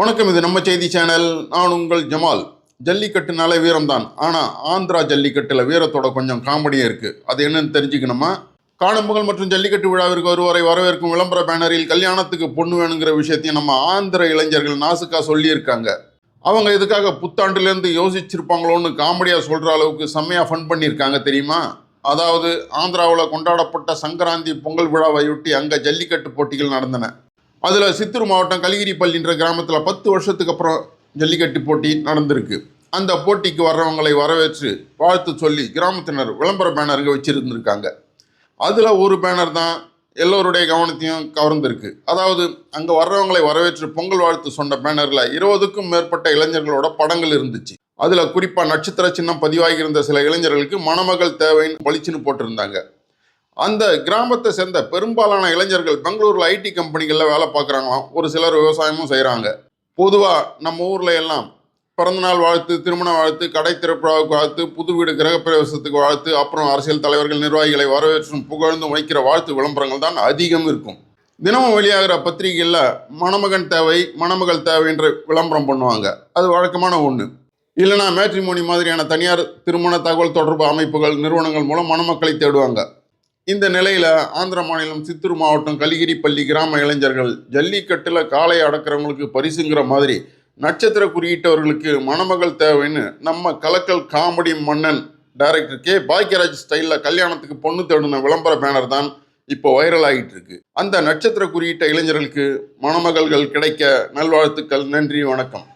வணக்கம் இது நம்ம செய்தி சேனல். நான் உங்கள் ஜமால். ஜல்லிக்கட்டுனாலே வீரம்தான். ஆனால் ஆந்திரா ஜல்லிக்கட்டில் வீரத்தோட கொஞ்சம் காமெடியாக இருக்குது அது என்னன்னு தெரிஞ்சுக்கணுமா? காணும்புகள் மற்றும் ஜல்லிக்கட்டு விழாவிற்கு ஒருவரை வரவேற்கும் விளம்பர பேனரில் கல்யாணத்துக்கு பொண்ணு வேணுங்கிற விஷயத்தையும் நம்ம ஆந்திர இளைஞர்கள் நாசுக்காக சொல்லியிருக்காங்க. அவங்க இதுக்காக புத்தாண்டுலேருந்து யோசிச்சிருப்பாங்களோன்னு காமெடியாக சொல்கிற அளவுக்கு செம்மையாக ஃபன் பண்ணியிருக்காங்க தெரியுமா? அதாவது ஆந்திராவில் கொண்டாடப்பட்ட சங்கராந்தி பொங்கல் விழாவையொட்டி அங்கே ஜல்லிக்கட்டு போட்டிகள் நடந்தன. அதில் சித்தூர் மாவட்டம் கலிகிரிப்பள்ளின்ற கிராமத்தில் பத்து வருஷத்துக்கு அப்புறம் ஜல்லிக்கட்டு போட்டி நடந்திருக்கு. அந்த போட்டிக்கு வர்றவங்களை வரவேற்று வாழ்த்து சொல்லி கிராமத்தினர் விளம்பர பேனருங்க வச்சுருந்துருக்காங்க. அதில் ஒரு பேனர் தான் எல்லோருடைய கவனத்தையும் கவர்ந்திருக்கு. அதாவது அங்கே வர்றவங்களை வரவேற்று பொங்கல் வாழ்த்து சொன்ன பேனரில் இருபதுக்கும் மேற்பட்ட இளைஞர்களோட படங்கள் இருந்துச்சு. அதில் குறிப்பாக நட்சத்திர சின்னம் பதிவாகியிருந்த சில இளைஞர்களுக்கு மணமகள் தேவைன்னு பளிச்சுன்னு போட்டிருந்தாங்க. அந்த கிராமத்தை சேர்ந்த பெரும்பாலான இளைஞர்கள் பெங்களூரில் ஐடி கம்பெனிகளில் வேலை பார்க்குறாங்களாம். ஒரு சிலர் விவசாயமும் செய்கிறாங்க பொதுவாக நம்ம ஊரில் எல்லாம் பிறந்தநாள் வாழ்த்து திருமண வாழ்த்து கடை திறப்புழாவுக்கு வாழ்த்து புது வீடு கிரகப்பிரவேசத்துக்கு வாழ்த்து அப்புறம் அரசியல் தலைவர்கள் நிர்வாகிகளை வரவேற்றும் புகழ்ந்தும் வைக்கிற வாழ்த்து விளம்பரங்கள் தான் அதிகம் இருக்கும். தினமும் வெளியாகிற பத்திரிகையில் மணமகன் தேவை மணமகள் தேவைன்ற விளம்பரம் பண்ணுவாங்க. அது வழக்கமான ஒன்று இல்லைனா மேட்ரிமோனி மாதிரியான தனியார் திருமண தகவல் தொடர்பு அமைப்புகள் நிறுவனங்கள் மூலம் மணமக்களை தேடுவாங்க. இந்த நிலையில் ஆந்திர மாநிலம் சித்தூர் மாவட்டம் கலிகிரிப்பள்ளி கிராம இளைஞர்கள் ஜல்லிக்கட்டில் காளையை அடக்கிறவங்களுக்கு பரிசுங்கிற மாதிரி நட்சத்திர குறியிட்டவர்களுக்கு மணமகள் தேவைன்னு நம்ம கலக்கல் காமெடி மன்னன் டைரக்டர் கே பாக்யராஜ் ஸ்டைலில் கல்யாணத்துக்கு பொண்ணு தேடின விளம்பர பேனர் தான் இப்போ வைரல் ஆகிட்டு இருக்கு. அந்த நட்சத்திர குறியிட்ட இளைஞர்களுக்கு மணமகள்கள் கிடைக்க நல்வாழ்த்துக்கள் நன்றி வணக்கம்.